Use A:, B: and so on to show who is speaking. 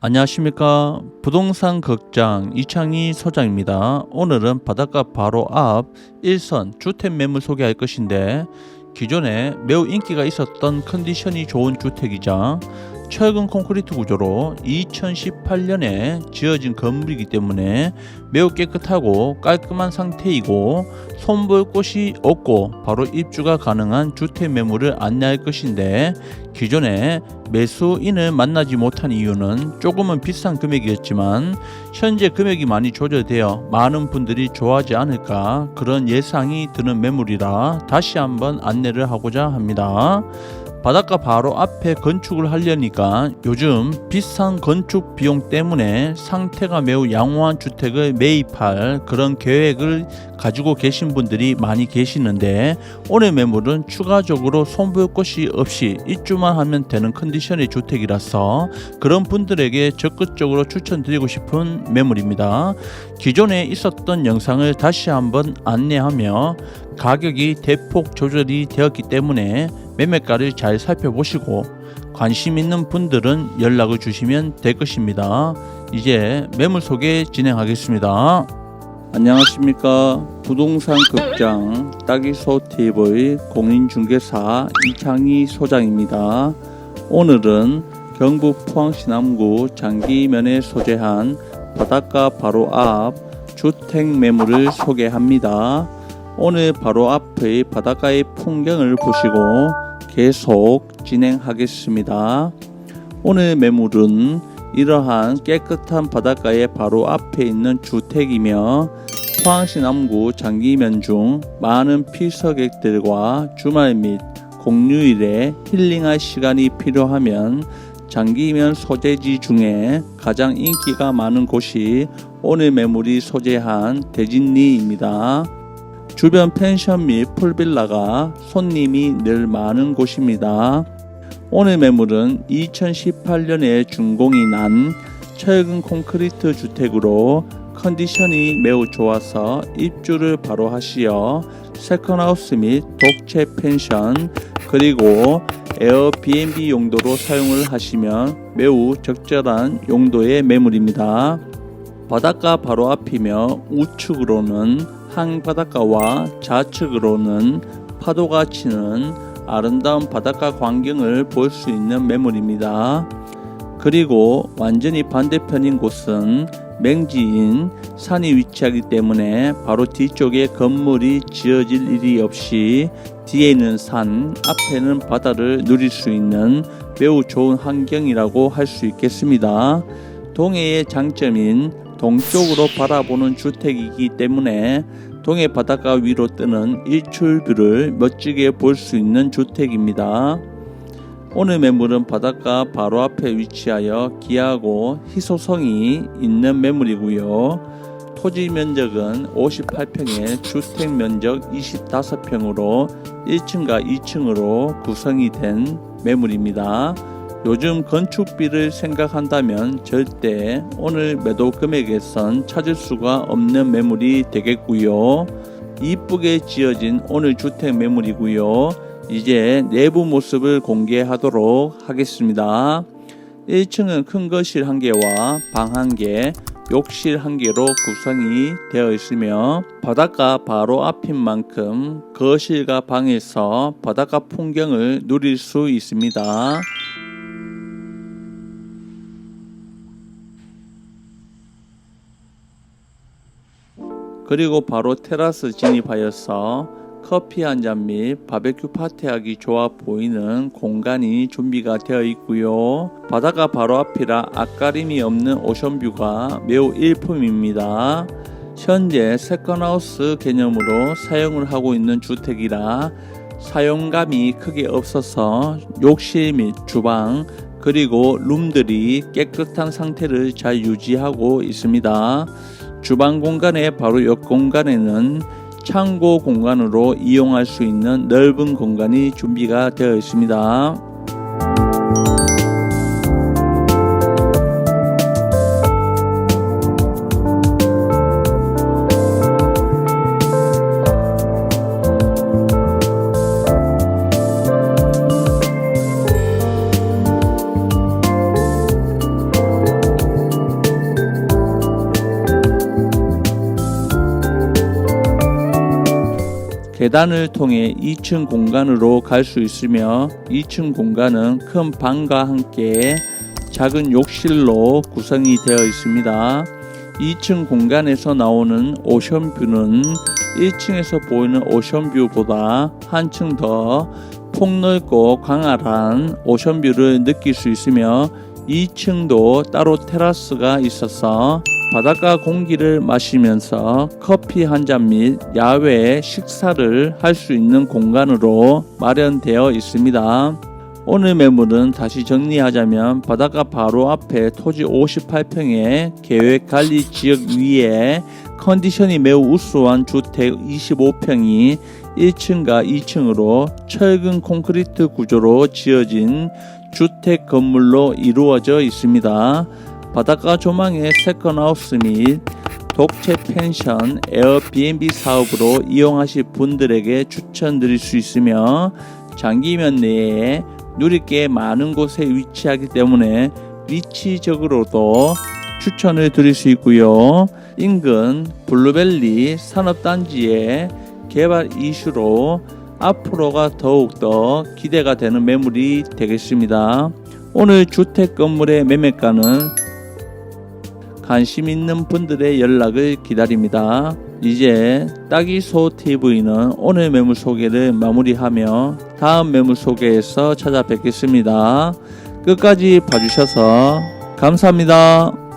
A: 안녕하십니까. 부동산 극장 이창희 소장입니다. 오늘은 바닷가 바로 앞 일선 주택 매물 소개할 것인데 기존에 매우 인기가 있었던 컨디션이 좋은 주택이자 철근 콘크리트 구조로 2018년에 지어진 건물이기 때문에 매우 깨끗하고 깔끔한 상태이고 손볼 곳이 없고 바로 입주가 가능한 주택 매물을 안내할 것인데 기존에 매수인을 만나지 못한 이유는 조금은 비싼 금액이었지만 현재 금액이 많이 조절되어 많은 분들이 좋아하지 않을까 그런 예상이 드는 매물이라 다시 한번 안내를 하고자 합니다. 바닷가 바로 앞에 건축을 하려니까 요즘 비싼 건축 비용 때문에 상태가 매우 양호한 주택을 매입할 그런 계획을 가지고 계신 분들이 많이 계시는데 오늘 매물은 추가적으로 손볼 곳이 없이 입주만 하면 되는 컨디션의 주택이라서 그런 분들에게 적극적으로 추천드리고 싶은 매물입니다. 기존에 있었던 영상을 다시 한번 안내하며 가격이 대폭 조절이 되었기 때문에 매매가를 잘 살펴보시고 관심 있는 분들은 연락을 주시면 될 것입니다. 이제 매물 소개 진행하겠습니다. 안녕하십니까 부동산 극장 따기소 TV 공인중개사 이창희 소장입니다. 오늘은 경북 포항시 남구 장기면에 소재한 바닷가 바로 앞 주택 매물을 소개합니다. 오늘 바로 앞의 바닷가의 풍경을 보시고 계속 진행하겠습니다. 오늘 매물은 이러한 깨끗한 바닷가의 바로 앞에 있는 주택이며 포항시 남구 장기면 중 많은 필서객들과 주말 및 공휴일에 힐링할 시간이 필요하면 장기면 소재지 중에 가장 인기가 많은 곳이 오늘 매물이 소재한 대진리입니다. 주변 펜션 및 풀빌라가 손님이 늘 많은 곳입니다. 오늘 매물은 2018년에 준공이 난 철근 콘크리트 주택으로 컨디션이 매우 좋아서 입주를 바로 하시어 세컨하우스 및 독채 펜션 그리고 에어비앤비 용도로 사용을 하시면 매우 적절한 용도의 매물입니다. 바닷가 바로 앞이며 우측으로는 항바닷가와 좌측으로는 파도가 치는 아름다운 바닷가 광경을 볼 수 있는 매물입니다. 그리고 완전히 반대편인 곳은 맹지인 산이 위치하기 때문에 바로 뒤쪽에 건물이 지어질 일이 없이 뒤에 있는 산, 앞에는 바다를 누릴 수 있는 매우 좋은 환경이라고 할 수 있겠습니다. 동해의 장점인 동쪽으로 바라보는 주택이기 때문에 동해 바닷가 위로 뜨는 일출뷰를 멋지게 볼 수 있는 주택입니다. 오늘 매물은 바닷가 바로 앞에 위치하여 기하고 희소성이 있는 매물이고요. 토지 면적은 58평에 주택 면적 25평으로 1층과 2층으로 구성이 된 매물입니다. 요즘 건축비를 생각한다면 절대 오늘 매도 금액에선 찾을 수가 없는 매물이 되겠고요. 이쁘게 지어진 오늘 주택 매물이고요. 이제 내부 모습을 공개하도록 하겠습니다. 1층은 큰 거실 한 개와 방 한 개, 욕실 한 개로 구성이 되어 있으며 바닷가 바로 앞인 만큼 거실과 방에서 바닷가 풍경을 누릴 수 있습니다. 그리고 바로 테라스 진입하여서 커피 한 잔 및 바베큐 파티하기 좋아 보이는 공간이 준비가 되어 있고요. 바다가 바로 앞이라 앞가림이 없는 오션뷰가 매우 일품입니다. 현재 세컨하우스 개념으로 사용을 하고 있는 주택이라 사용감이 크게 없어서 욕실 및 주방 그리고 룸들이 깨끗한 상태를 잘 유지하고 있습니다. 주방 공간의 바로 옆 공간에는 창고 공간으로 이용할 수 있는 넓은 공간이 준비가 되어 있습니다. 계단을 통해 2층 공간으로 갈 수 있으며 2층 공간은 큰 방과 함께 작은 욕실로 구성이 되어 있습니다. 2층 공간에서 나오는 오션뷰는 1층에서 보이는 오션뷰보다 한층 더 폭넓고 광활한 오션뷰를 느낄 수 있으며 2층도 따로 테라스가 있어서 바닷가 공기를 마시면서 커피 한 잔 및 야외 식사를 할 수 있는 공간으로 마련되어 있습니다. 오늘 매물은 다시 정리하자면 바닷가 바로 앞에 토지 58평의 계획 관리 지역 위에 컨디션이 매우 우수한 주택 25평이 1층과 2층으로 철근 콘크리트 구조로 지어진 주택 건물로 이루어져 있습니다. 바닷가 조망의 세컨하우스 및 독채 펜션, 에어비앤비 사업으로 이용하실 분들에게 추천드릴 수 있으며 장기면 내에 누릴 게 많은 곳에 위치하기 때문에 위치적으로도 추천을 드릴 수 있고요. 인근 블루벨리 산업단지의 개발 이슈로 앞으로가 더욱더 기대가 되는 매물이 되겠습니다. 오늘 주택 건물의 매매가는 관심 있는 분들의 연락을 기다립니다. 이제 따기소 TV는 오늘 매물 소개를 마무리하며 다음 매물 소개에서 찾아뵙겠습니다. 끝까지 봐주셔서 감사합니다.